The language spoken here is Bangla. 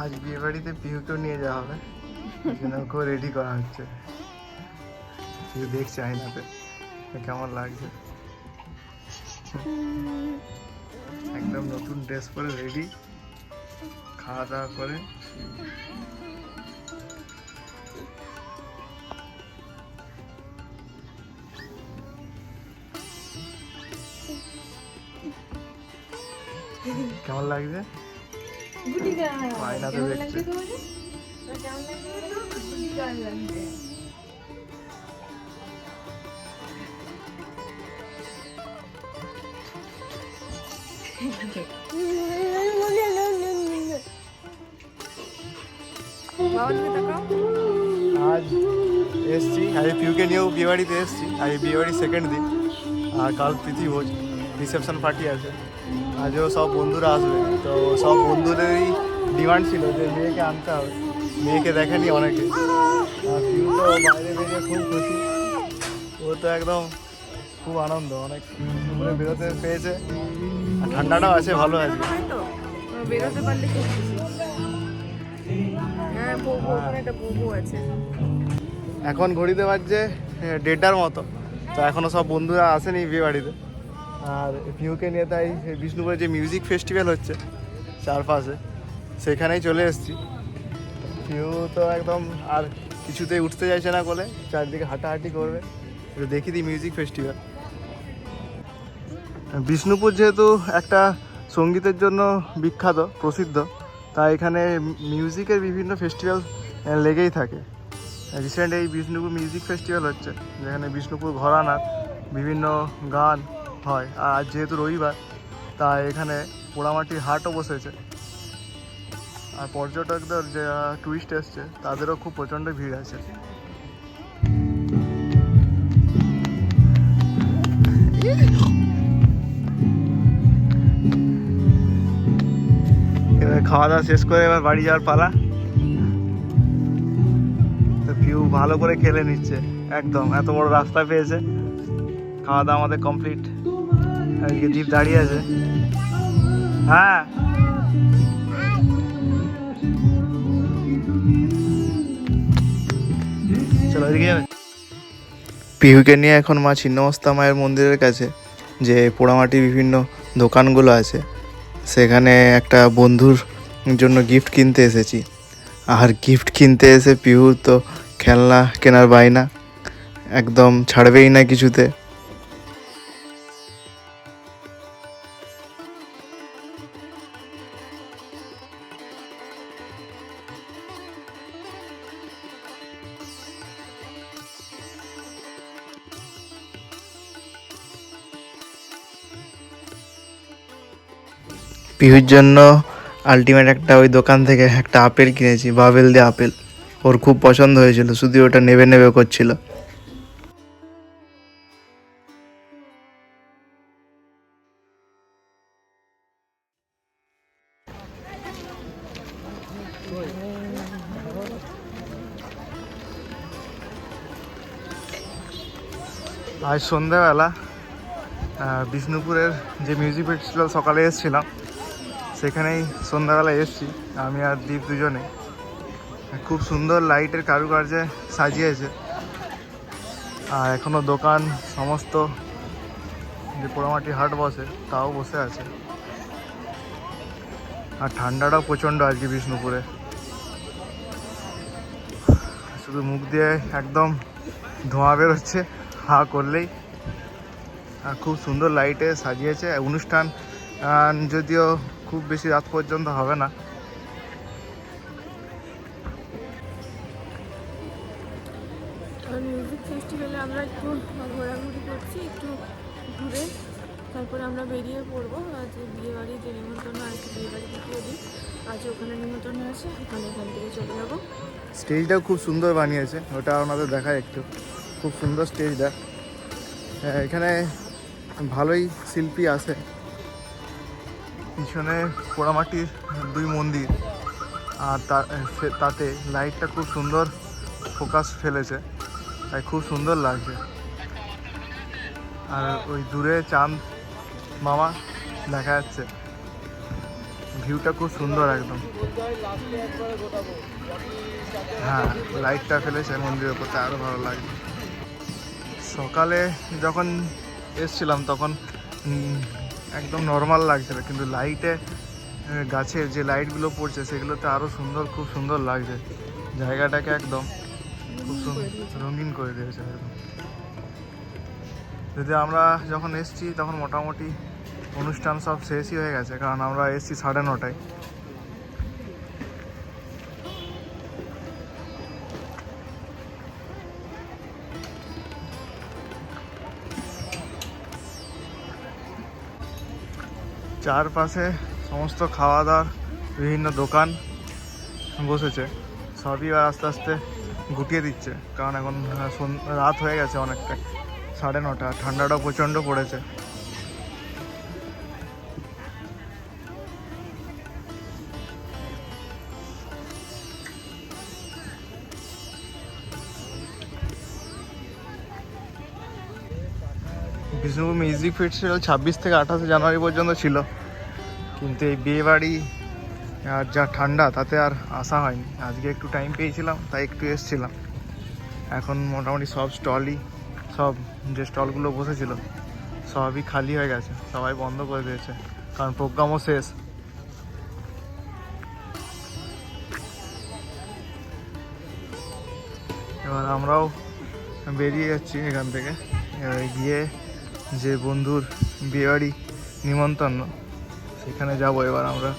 আজ বিয়ে বাড়িতে পিহুকেও নিয়ে যাওয়া হবে। এই জন্য ওকেও রেডি করা হচ্ছে। পিহু দেখছে আয়নাতে কেমন লাগছে। একদম নতুন ড্রেস পরে রেডি খাওয়া দাওয়া করে। কেমন লাগছে? আয়নাতে দেখছে। আজ এসছি আজ পিউকে নিয়েও বিয়ে বাড়িতে এসছি আজ বিয়ে বাড়ির সেকেন্ড দিন আর কাল প্রীতি ভোজ রিসেপশন পার্টি আছে। আজও সব বন্ধুরা আসবে। তো সব বন্ধুদেরই ডিমান্ড ছিল যে মেয়েকে আনতে হবে। মেয়েকে দেখেনি অনেকে। আর পিউ তো বাইরে বেরিয়ে খুব খুশি। ও তো একদম খুব আনন্দ। অনেক বেরোতে পেয়েছে। আর ঠান্ডাটাও আছে ভালো আছে। বেরোতে পারলে খুব খুশি। হ্যাঁ এখন ঘড়িতে বাজছে দেড়টার মতো। তো এখনও সব বন্ধুরা আসেনি বিয়ে বাড়িতে। আর ভিউকে নিয়ে তাই বিষ্ণুপুরে যে মিউজিক ফেস্টিভ্যাল হচ্ছে, চারপাশে, সেখানেই চলে এসেছি। ভিউ তো একদম আর কিছুতেই উঠতে চাইছে না বলে চারদিকে হাঁটাহাঁটি করবে। দেখি দিই মিউজিক ফেস্টিভ্যাল বিষ্ণুপুর যেহেতু একটা সঙ্গীতের জন্য বিখ্যাত, প্রসিদ্ধ, তাই এখানে মিউজিকের বিভিন্ন ফেস্টিভ্যাল লেগেই থাকে। রিসেন্ট এই বিষ্ণুপুর মিউজিক ফেস্টিভ্যাল হচ্ছে, যেখানে বিষ্ণুপুর ঘরানার বিভিন্ন গান হয়। আর যেহেতু রবিবার, তাই এখানে পোড়ামাটির হাটও বসেছে। আর পর্যটকদের যে টুরিস্ট এসছে, তাদেরও খুব প্রচণ্ড ভিড় আছে। খাওয়া দাওয়া শেষ করে এবার বাড়ি যাওয়ার পালা। ভিউ ভালো করে খেলে নিচ্ছে, একদম। এত বড় রাস্তা পেয়েছে। খাওয়া দাওয়া আমাদের কমপ্লিট দীপ দাঁড়িয়ে আছে। হ্যাঁ। চলো এদিকে যাবে। পিহুকে নিয়ে এখন মা ছিন্নমস্তা মায়ের মন্দিরের কাছে, যে পোড়ামাটির বিভিন্ন দোকানগুলো আছে। সেখানে একটা বন্ধুর জন্য গিফট কিনতে এসেছি। আর গিফট কিনতে এসে পিহুর তো খেলনা কেনার বায়না, একদম ছাড়বেই না কিছুতে। পিহুর জন্য আলটিমেট একটা ওই দোকান থেকে একটা আপেল কিনেছি, বাবেল দিয়ে আপেল। ওর খুব পছন্দ হয়েছিল, শুধু ওটা নেবে নেবে করছিল। আজ সন্ধ্যাবেলা বিষ্ণুপুরের যে মিউজিক ফেস্টিভ্যাল সকালে এসেছিলাম সেখানেই সন্ধ্যাবেলা এসেছি। আমি আর দ্বীপ দুজনে। খুব সুন্দর লাইটের কারুকার্যে সাজিয়েছে। আর এখনও দোকান, সমস্ত যে পোড়ামাটি হাট বসে, তাও বসে আছে। আর ঠান্ডাটাও প্রচণ্ড আজকে বিষ্ণুপুরে। শুধু মুখ দিয়ে একদম ধোঁয়া বেরোচ্ছে, হা করলেই। আর খুব সুন্দর লাইটে সাজিয়েছে। অনুষ্ঠান যদিও খুব বেশি রাত পর্যন্ত হবে না। মিউজিক ফেস্টিভ্যালে আমরা একটু ঘোরাঘুরি করছি একটু ঘুরে তারপরে আমরা বেরিয়ে পড়ব। আজ বিয়ে বাড়ি যে নিমন্ত্রণ আছে বিয়ে বাড়ি দিন আজ ওখানে নিমন্ত্রণ আছে ওখানে এখান থেকে চলে যাব। স্টেজটাও খুব সুন্দর বানিয়েছে ওটা ওনাদের দেখায় একটু। খুব সুন্দর স্টেজটা হ্যাঁ, এখানে ভালোই শিল্পী আছে। পিছনে পোড়ামাটির দুই মন্দির, আর তাতে লাইটটা খুব সুন্দর ফোকাস ফেলেছে, তাই খুব সুন্দর লাগছে। আর ওই দূরে চাঁদ মামা দেখা যাচ্ছে। ভিউটা খুব সুন্দর একদম। হ্যাঁ লাইটটা ফেলেছে মন্দিরের উপর তা আরও ভালো লাগে সকালে যখন এসছিলাম, তখন একদম নর্মাল লাগছিল কিন্তু লাইটে গাছের যে লাইটগুলো পড়ছে, সেগুলোতে আরও সুন্দর, খুব সুন্দর লাগছে। জায়গাটাকে একদম খুব সুন্দর রঙিন করে দিয়েছে যদি আমরা যখন এসছি, তখন মোটামুটি অনুষ্ঠান সব শেষই হয়ে গেছে, কারণ আমরা এসছি সাড়ে নটায়। চারপাশে সমস্ত খাওয়া দাওয়ার বিভিন্ন দোকান বসেছে। সবই আস্তে আস্তে গুটিয়ে দিচ্ছে। কারণ এখন রাত হয়ে গেছে অনেকটা, সাড়ে নটা। ঠান্ডাটাও প্রচণ্ড পড়েছে। বিষ্ণুপুর মিউজিক ফেস্টিভ্যাল ছাব্বিশ থেকে আঠাশে জানুয়ারি পর্যন্ত ছিল। কিন্তু এই বিয়ে বাড়ি আর যা ঠান্ডা, তাতে আর আসা হয়নি। আজকে একটু টাইম পেয়েছিলাম, তাই একটু এসছিলাম। এখন মোটামুটি সব স্টলই সব যে স্টলগুলো বসেছিল, সবই খালি হয়ে গেছে। সবাই বন্ধ করে দিয়েছে, কারণ প্রোগ্রামও শেষ। এবার আমরাও বেরিয়ে যাচ্ছি এখান থেকে। এবার গিয়ে যে বন্ধুর বিয়েবাড়ি নিমন্ত্রণ সেখানে যাব এবার আমরা।